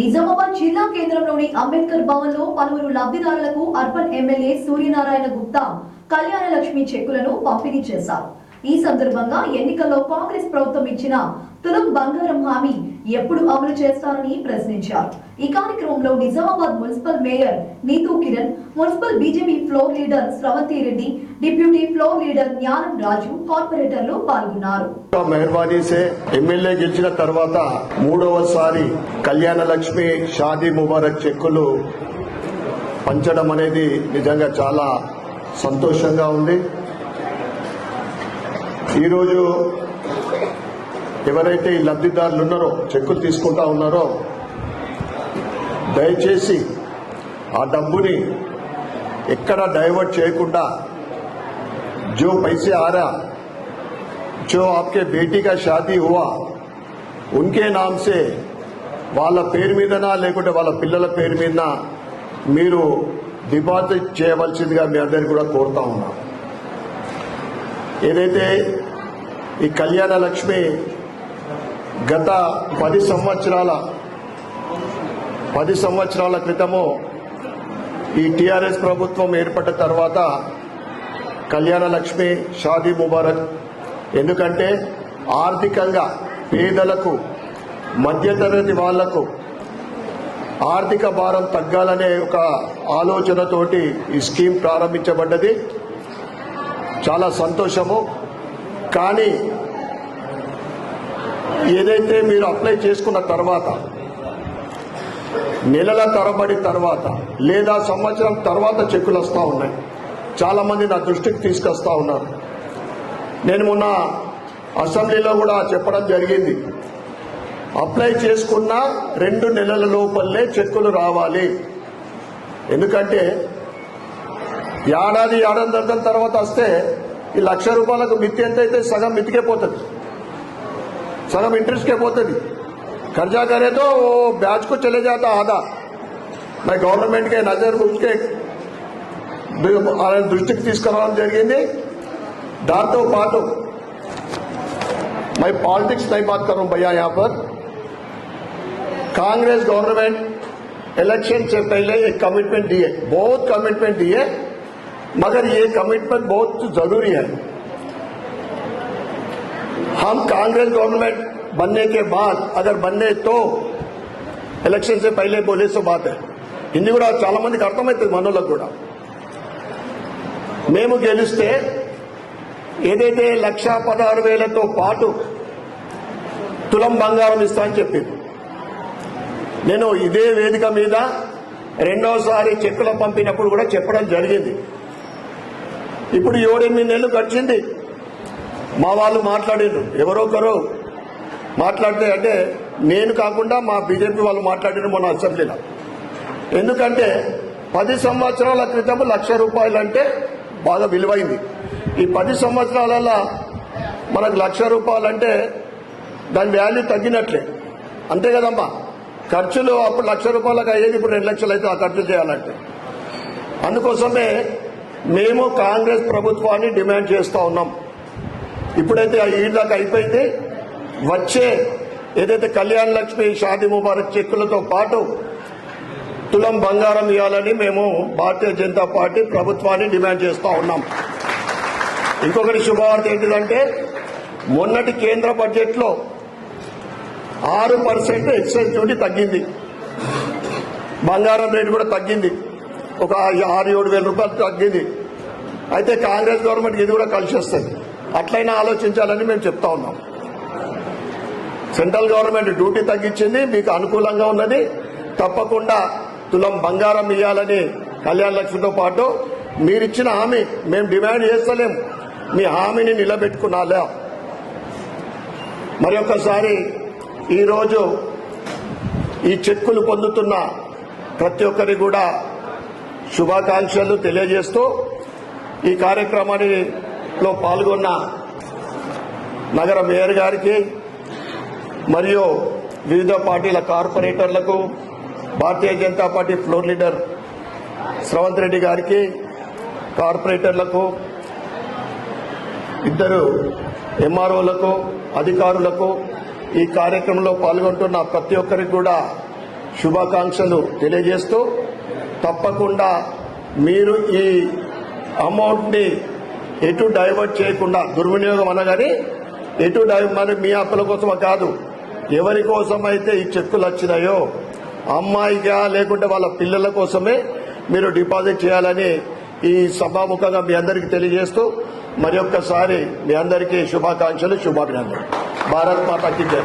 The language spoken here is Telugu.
నిజామాబాద్ జిల్లా కేంద్రంలోని అంబేద్కర్ భవన్లో పలువురు లబ్ధిదారులకు అర్బన్ ఎమ్మెల్యే సూర్యనారాయణ గుప్తా కళ్యాణ లక్ష్మి చెక్కులను పంపిణీ చేశారు. ఈ సందర్భంగా ఎన్నికల్లో కాంగ్రెస్ ప్రభుత్వం ఇచ్చిన తులం బంగారం హామీ ఎప్పుడు అమలు చేస్తారని ప్రశ్నించారు. ఈ కార్యక్రమంలో Nizamabad municipal mayor Neetu Kiran municipal BJP floor leader Sravanthi Reddy deputy floor leader Gnanam Raju కార్పొరేటర్లు పాల్గొన్నారు. మెహర్బానీ సే ఎమ్మెల్యే గెలిచిన తర్వాత మూడవసారి కళ్యాణ లక్ష్మి షాదీ ముబారక్ చెక్కులు పంచడం అనేది నిజంగా చాలా సంతోషంగా ఉంది. ఈరోజు ఎవరైతే ఈ లబ్ధిదారులు ఉన్నారో చెక్కులు తీసుకుంటా ఉన్నారో దయచేసి ఆ డబ్బుని ఎక్కడ డైవర్ట్ చేయకుండా జో పైసే ఆరా జో ఆప్కే బేటీ కా షాదీ హువా ఉన్కే నామ్సే వాళ్ళ పేరు మీదనా లేకుంటే వాళ్ళ పిల్లల పేరు మీదనా మీరు డిపాజిట్ చేయవలసిందిగా మీ అందరికీ కూడా కోరుతా ఉన్నాను ఏదైతే ఈ కళ్యాణ లక్ష్మి గత పది సంవత్సరాల పది సంవత్సరాల క్రితము ఈ టిఆర్ఎస్ ప్రభుత్వం ఏర్పడ్డ తర్వాత కళ్యాణ లక్ష్మి షాదీ ముబారక్. ఎందుకంటే ఆర్థికంగా పేదలకు మధ్యతరగతి వాళ్ళకు ఆర్థిక భారం తగ్గాలనే ఒక ఆలోచనతోటి ఈ స్కీమ్ ప్రారంభించబడ్డది. చాలా సంతోషము. కానీ ఏదైతే మీరు అప్లై చేసుకున్న తర్వాత నెలల తరబడి తర్వాత లేదా సంవత్సరం తర్వాత చెక్కులు వస్తూ ఉన్నాయి. చాలా మంది నా దృష్టికి తీసుకొస్తా ఉన్నారు. నేను మొన్న అసెంబ్లీలో కూడా చెప్పడం జరిగింది. అప్లై చేసుకున్న రెండు నెలల లోపలే చెక్కులు రావాలి. ఎందుకంటే ఏడాది ఏడాది దర్శనం తర్వాత వస్తే ఈ లక్ష రూపాయలకు మిత్తి ఎంత అయితే సగం మితికే పోతుంది సగం ఇంట్రెస్ట్కే పోతుంది कर्जा करे तो वो ब्याज को चले जाता आधा मैं गवर्नमेंट के नजर उसके ఆయన దృష్టికి తీసుకురావడం జరిగింది దాంతో పాటు मैं पॉलिटिक्स नहीं बात करूं भैया यहाँ पर कांग्रेस गवर्नमेंट इलेक्शन से पहले एक कमिटमेंट दिए बहुत कमिटमेंट दिए मगर ये कमिटमेंट बहुत जरूरी है हम कांग्रेस गवर्नमेंट बनने के बाद अगर बनने तो ఎలక్షన్ से पहले बोले सो बात है హిందీ కూడా చాలా మందికి అర్థమవుతుంది మనోళ్ళకు కూడా మేము గెలిస్తే ఏదైతే లక్ష పదహారు వేలతో పాటు తులం బంగారం ఇస్తా అని చెప్పింది నేను ఇదే వేదిక మీద రెండోసారి చెక్కుల పంపినప్పుడు కూడా చెప్పడం జరిగింది ఇప్పుడు ఏడెనిమిది నెలలు గడిచింది? మా వాళ్ళు మాట్లాడిండ్రు ఎవరో ఒకరు మాట్లాడితే అంటే నేను కాకుండా మా బీజేపీ వాళ్ళు మాట్లాడారు మన అసెంబ్లీలో. ఎందుకంటే పది సంవత్సరాల క్రితం లక్ష రూపాయలు అంటే బాగా విలువైంది. ఈ పది సంవత్సరాలలో మనకు లక్ష రూపాయలంటే దాని వాల్యూ తగ్గినట్లే. అంతే కదమ్మా. ఖర్చులు అప్పుడు లక్ష రూపాయలకు అయ్యేది ఇప్పుడు రెండు లక్షలు అయితే ఆ ఖర్చు చేయాలంటే. అందుకోసమే మేము కాంగ్రెస్ ప్రభుత్వాన్ని డిమాండ్ చేస్తూ ఉన్నాం. ఇప్పుడైతే ఆ ఈడ్లకు అయిపోయింది. వచ్చే ఏదైతే కళ్యాణ్ లక్ష్మి షాదీ ముబారక్ చెక్కులతో పాటు తులం బంగారం ఇవ్వాలని మేము భారతీయ జనతా పార్టీ ప్రభుత్వాన్ని డిమాండ్ చేస్తూ ఉన్నాం. ఇంకొకటి శుభవార్త ఏంటిదంటే మొన్నటి కేంద్ర బడ్జెట్లో ఆరు పర్సెంట్ ఎక్సైజ్ డ్యూటీ తగ్గింది. బంగారం రేటు కూడా తగ్గింది. ఒక ఆరు ఏడు వేల రూపాయలు తగ్గింది. అయితే కాంగ్రెస్ గవర్నమెంట్ ఇది కూడా కలిసి వస్తుంది అట్లయినా ఆలోచించాలని మేము చెప్తా ఉన్నాం. సెంట్రల్ గవర్నమెంట్ డ్యూటీ తగ్గించింది మీకు అనుకూలంగా ఉన్నది. తప్పకుండా తులం బంగారం ఇవ్వాలని కళ్యాణ లక్ష్మితో పాటు మీరిచ్చిన హామీ మేము డిమాండ్ చేస్తలేం. మీ హామీని నిలబెట్టుకున్నాలా? మరి ఈరోజు ఈ చెక్కులు పొందుతున్న ప్రతి ఒక్కరికి కూడా శుభాకాంక్షలు తెలియజేస్తూ ఈ కార్యక్రమానిలో పాల్గొన్న నగర మేయర్ గారికి మరియు వివిధ పార్టీల కార్పొరేటర్లకు Bharatiya Janata party floor leader Sravanth Reddy గారికి కార్పొరేటర్లకు ఇద్దరు ఎంఆర్ఓలకు అధికారులకు ఈ కార్యక్రమంలో పాల్గొంటున్న ప్రతి ఒక్కరికి కూడా శుభాకాంక్షలు తెలియజేస్తూ తప్పకుండా మీరు ఈ అమౌంట్ని ఎటు డైవర్ట్ చేయకుండా దుర్వినియోగం అనగానే ఎటు డైవ్ మరి మీ అప్పుల కోసమే కాదు ఎవరి కోసం అయితే ఈ చెక్కులు వచ్చినాయో అమ్మాయిగా లేకుంటే వాళ్ళ పిల్లల కోసమే మీరు డిపాజిట్ చేయాలని ఈ సభాముఖంగా మీ అందరికీ తెలియజేస్తూ మరి ఒక్కసారి మీ అందరికీ శుభాకాంక్షలు శుభాభినందనలు. భారత్ మాతాకి జై.